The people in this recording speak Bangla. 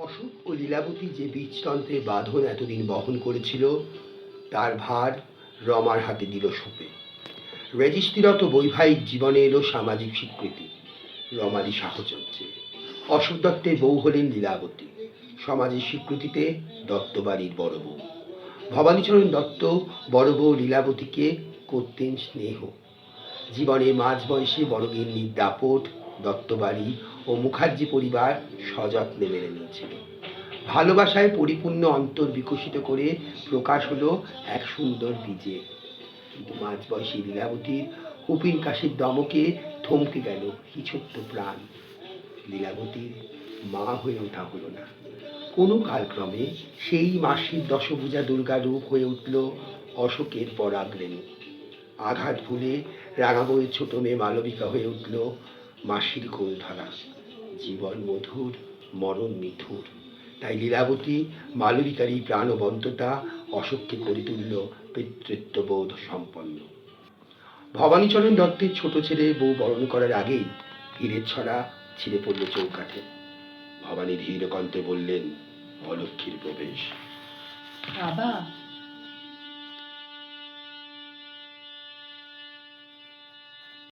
অশোক ও লীলাবতী যে বীজতন্ত্রে বাঁধন এতদিন বহন করেছিল, তার ভার রমার হাতে দিল সঁপে। রেজিস্ট্রিরত বৈবাহিক জীবনে এলো সামাজিক স্বীকৃতি রমারই সাহচর্যে। অশোক দত্তের বউ হলেন লীলাবতী। সমাজের স্বীকৃতিতে দত্ত বাড়ির বড় বউ। ভবানীচরণ দত্ত বড় বউ লীলাবতীকে করতেন স্নেহ। জীবনে মাঝ বয়সে বড়গিন্নির দাপট দত্তবাড়ি ও মুখার্জি পরিবার সযত্নে মেনে নিয়েছিল। ভালোবাসায় পরিপূর্ণ অন্তর বিকশিত করে প্রকাশ হলো এক সুন্দর বীজে। কিন্তু মাঝ বয়সী লীলাবতীর হুপিন কাশির দমকে থমকে গেল হিছোট্ট প্রাণ। লীলাবতীর মা হয়ে ওঠা হলো না। কোনো কালক্রমে সেই মাসির দশভূজা দুর্গা রূপ হয়ে উঠল অশোকের পরাগরেণু আঘাত ভুলে রাঙাবইয়ের ছোট মেয়ে মালবিকা হয়ে উঠল মাসির কোল ধরা জীবন মধুর, মরণ মিঠুর তাই লীলাবতী মালবিকারই প্রাণবন্ততা অশোককে করে তুলল পিতৃত্ববোধ সম্পন্ন। ভবানীচরণ দত্তের ছোট ছেলে বউ বরণ করার আগেই হীরের ছড়া ছিঁড়ে পড়ল চৌকাঠে। ভবানী ধীরকণ্ঠে বললেন অলক্ষীর প্রবেশ। বাবা